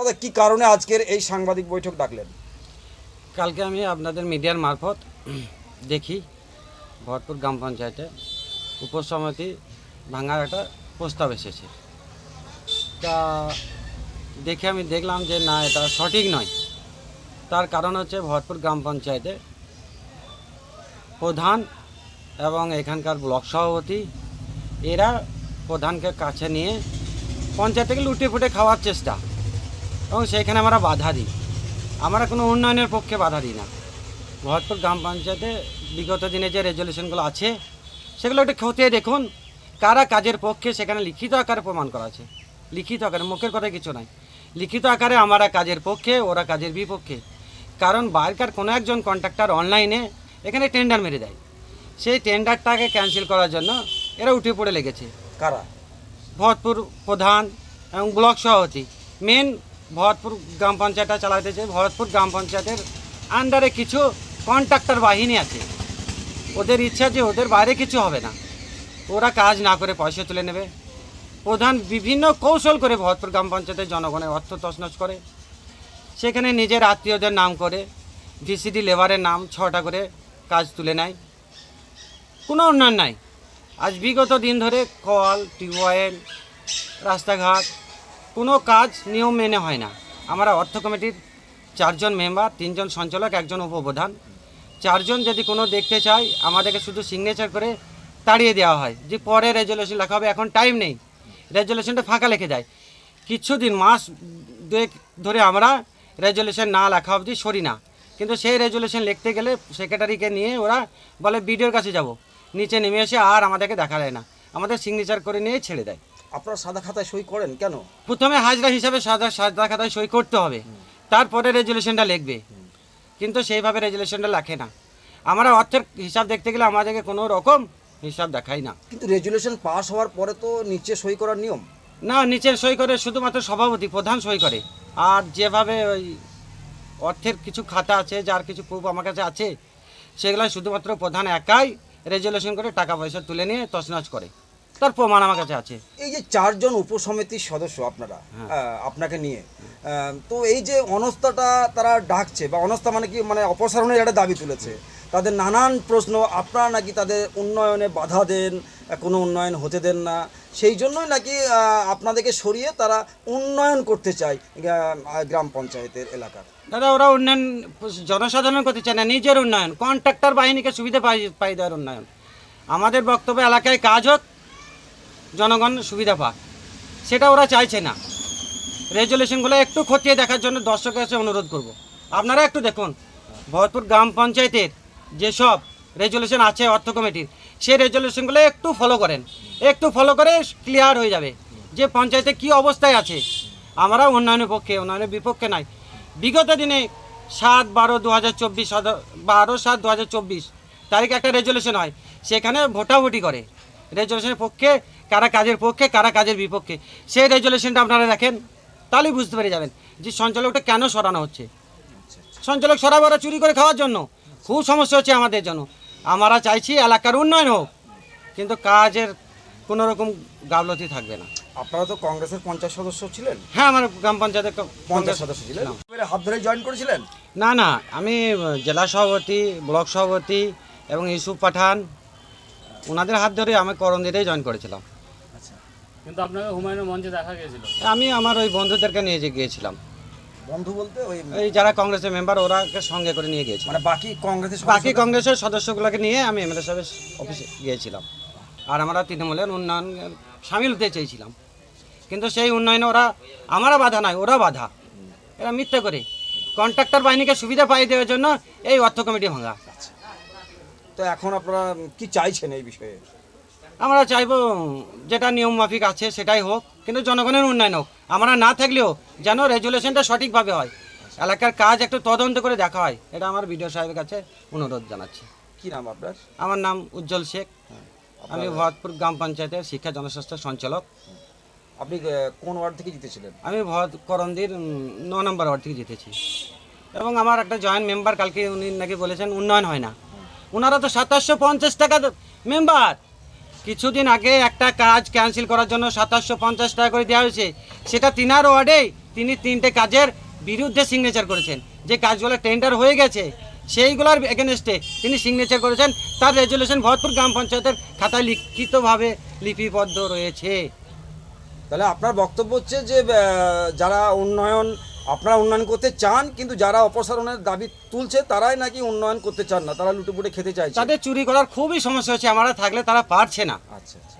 দাদা কি কারণে আজকের এই সাংবাদিক বৈঠক ডাকলেন? কালকে আমি আপনাদের মিডিয়ার মারফত দেখি ভরপুর গ্রাম পঞ্চায়েতে উপসমিতি ভাঙার একটা প্রস্তাব এসেছে। তা দেখে আমি দেখলাম যে না, এটা সঠিক নয়। তার কারণ হচ্ছে ভরপুর গ্রাম পঞ্চায়েতে প্রধান এবং এখানকার ব্লক সভাপতি, এরা প্রধানকে কাছে নিয়ে পঞ্চায়েত থেকে লুটে ফুটে খাওয়ার চেষ্টা। এবং সেইখানে আমরা বাধা দিই। আমরা কোনো উন্নয়নের পক্ষে বাধা দিই না। ভরতপুর গ্রাম পঞ্চায়েতে বিগত দিনে যে রেজলিউশনগুলো আছে, সেগুলো একটু খতিয়ে দেখুন, কারা কাজের পক্ষে সেখানে লিখিত আকারে প্রমাণ করা আছে। লিখিত আকারে, মুখের কথা কিছু নাই। লিখিত আকারে আমরা কাজের পক্ষে, ওরা কাজের বিপক্ষে। কারণ বাইরকার কোনো একজন কন্ট্রাক্টর অনলাইনে এখানে টেন্ডার মেরে দেয়। সেই টেন্ডারটাকে ক্যান্সেল করার জন্য এরা উঠে পড়ে লেগেছে। কারা? ভরতপুর প্রধান এবং ব্লক সভাপতি। মেন ভরতপুর গ্রাম পঞ্চায়েতটা চালাতেছে ভরতপুর গ্রাম পঞ্চায়েতের আন্ডারে কিছু কন্ট্রাক্টর বাহিনী আছে। ওদের ইচ্ছা যে ওদের বাইরে কিছু হবে না। ওরা কাজ না করে পয়সা তুলে নেবে। প্রধান বিভিন্ন কৌশল করে ভরতপুর গ্রাম পঞ্চায়েতের জনগণের অর্থ তছনছ করে। সেখানে নিজের আত্মীয়দের নাম করে ভিসিডি লেবারের নাম ছটা করে কাজ তুলে নেয়। কোনো উন্নয়ন নাই। আজ বিগত দিন ধরে কল, টিউবওয়েল, রাস্তাঘাট কোনো কাজ, নিয়ম মেনে হয় না। আমরা অর্থ কমিটির চারজন মেম্বার, তিনজন সঞ্চালক, একজন উপপ্রধান। চারজন যদি কোনো দেখতে চাই আমাদেরকে শুধু সিগনেচার করে তাড়িয়ে দেওয়া হয়। যে পরে রেজলিউশন লেখা হবে, এখন টাইম নেই। রেজলিউশনটা ফাঁকা লিখে দেয়। কিছুদিন, মাস দুয়েক ধরে আমরা রেজলিউশন না লেখা অবধি সরি না। কিন্তু সেই রেজলিউশন লিখতে গেলে সেক্রেটারিকে নিয়ে ওরা বলে বিডিওর কাছে যাব। নিচে নেমে এসে আর আমাদেরকে দেখা দেয় না। আমাদের সিগনেচার করে নিয়ে ছেড়ে দেয়। আপনারা সাদা খাতায় সই করেন? কেন? প্রথমে হাজরা হিসাবে সাদা সাদা খাতায় সই করতে হবে। তারপরে রেজলিউশনটা লিখবে। কিন্তু সেইভাবে রেজলিউশনটা লেখে না। আমরা অর্থের হিসাব দেখতে গেলে আমাদেরকে কোনো রকম হিসাব দেখাই না। কিন্তু রেজুলেশন পাস হওয়ার পরে তো নিচে সই করার নিয়ম। না নিচের সই করে শুধুমাত্র সভাপতি প্রধান সই করে। আর যেভাবে ওই অর্থের কিছু খাতা আছে যার কিছু প্রুফ আমার কাছে আছে সেগুলো শুধুমাত্র প্রধান একাই রেজলিউশন করে টাকা পয়সা তুলে নিয়ে তছনছ করে। তার প্রমাণ আমার কাছে আছে। এই যে চারজন উপসমিতির সদস্য আপনারা হ্যাঁ। আপনাকে নিয়ে তো এই যে অনস্থাটা তারা ডাকছে বা অনস্থা মানে কি মানে অপসারণের একটা দাবি তুলেছে তাদের নানান প্রশ্ন আপনারা নাকি তাদের উন্নয়নে বাধা দেন কোনো উন্নয়ন হতে দেন না সেই জন্যই নাকি আপনাদেরকে সরিয়ে তারা উন্নয়ন করতে চায় গ্রাম পঞ্চায়েতের এলাকার। দাদা ওরা উন্নয়ন জনসাধারণ করতে চায় না নিজের উন্নয়ন কন্ট্রাক্টর বাহিনীকে সুবিধা পাই পাই দেওয়ার উন্নয়ন। আমাদের বক্তব্য এলাকায় কাজ হোক জনগণ সুবিধা পাক সেটা ওরা চাইছে না। রেজলিউশনগুলো একটু খতিয়ে দেখার জন্য দর্শকের কাছে অনুরোধ করব। আপনারা একটু দেখুন, ভরতপুর গ্রাম পঞ্চায়েতের যেসব রেজলিউশন আছে অর্থ কমিটির, সেই রেজলিউশনগুলো একটু ফলো করেন। একটু ফলো করে ক্লিয়ার হয়ে যাবে যে পঞ্চায়েতে কি অবস্থায় আছে। আমরা উন্নয়নের পক্ষে, উন্নয়নের বিপক্ষে নাই। বিগত দিনে সাত বারো দু হাজার চব্বিশ বারো সাত দু হাজার চব্বিশ তারিখে একটা রেজলিউশন হয়। সেখানে ভোটাভুটি করে। রেজলিউশনের পক্ষে কারা কাজের পক্ষে কারা কাজের বিপক্ষে। সেই রেজলিউশনটা আপনারা দেখেন তাহলেই বুঝতে পেরে যাবেন যে সঞ্চালকটা কেন সরানো হচ্ছে। সঞ্চালক সরাবো ওরা চুরি করে খাওয়ার জন্য। খুব সমস্যা হচ্ছে আমাদের জন্য। আমরা চাইছি এলাকার উন্নয়ন হোক কিন্তু কাজের কোনো রকম গাফলতি থাকবে না। আপনারা তো কংগ্রেসের পঞ্চায়েত সদস্য ছিলেন। হ্যাঁ আমার গ্রাম পঞ্চায়েতের পঞ্চায়েত সদস্য ছিলেন? হাত ধরে জয়েন করেছিলেন? না না আমি জেলা সভাপতি ব্লক সভাপতি এবং ইউসুফ পাঠান ওনাদের হাত ধরে আমি করণদিতেই জয়েন করেছিলাম। কিন্তু আপনাকে হুমায়ুনের মঞ্চে দেখা গিয়েছিল? আমি আমার ওই বন্ধুদেরকে নিয়ে যে গিয়েছিলাম। বন্ধু বলতে ওই এই যারা কংগ্রেসের মেম্বার ওরাকে সঙ্গে করে নিয়ে গিয়েছিলাম। মানে বাকি কংগ্রেসের বাকি কংগ্রেসের সদস্যগুলোকে নিয়ে আমি এমএলএ সাহেবের অফিসে গিয়েছিলাম। আর আমরা তৃণমূলের উন্নয়ন সামিল হতে চেয়েছিলাম। কিন্তু সেই উন্নয়নে ওরা আমরা বাধা নাই ওরা বাধা। এরা মিথ্যে করে। কন্ট্রাক্টর বাহিনীকে সুবিধা পাই দেওয়ার জন্য এই অর্থ কমিটি ভাঙা। তো এখন আপনারা কি চাইছেন এই বিষয়ে? আমরা চাইব যেটা নিয়ম মাফিক আছে সেটাই হোক কিন্তু জনগণের উন্নয়ন হোক। আমরা না থাকলেও যেন রেজুলেশনটা সঠিকভাবে হয়। এলাকার কাজ একটু তদন্ত করে দেখা হয়। এটা আমার বিডিও সাহেবের কাছে অনুরোধ জানাচ্ছি। কি নাম আপনার? আমার নাম উজ্জ্বল শেখ। আমি ভরতপুর গ্রাম পঞ্চায়েতের শিক্ষা জনস্বাস্থ্য সঞ্চালক। আপনি কোন ওয়ার্ড থেকে জিতেছিলেন? আমি ভরত করন্দির ন নম্বর ওয়ার্ড থেকে জিতেছি। এবং আমার একটা জয়েন্ট মেম্বার কালকে উনি নাকি বলেছেন উন্নয়ন হয় না। ওনারা তো সাতাশশো পঞ্চাশ টাকা মেম্বার। কিছুদিন আগে একটা কাজ ক্যান্সেল করার জন্য সাতাশশো পঞ্চাশ টাকা করে দেওয়া হয়েছে। সেটা তিনার ওয়ার্ডেই তিনি তিনটে কাজের বিরুদ্ধে সিগনেচার করেছেন। যে কাজগুলো টেন্ডার হয়ে গেছে, সেইগুলোর এগেনস্টে তিনি সিগনেচার করেছেন। তার রেজলিউশন ভরতপুর গ্রাম পঞ্চায়েতের খাতায় লিখিতভাবে লিপিবদ্ধ রয়েছে। তাহলে আপনার বক্তব্য হচ্ছে যে যারা উন্নয়ন আপনারা উন্নয়ন করতে চান কিন্তু যারা অপসারণের দাবি তুলছে তারাই নাকি উন্নয়ন করতে চান না তারা লুটেপুটে খেতে চাইছে। তাদের চুরি করার খুবই সমস্যা হচ্ছে আমরা থাকলে তারা পারছে না। আচ্ছা আচ্ছা।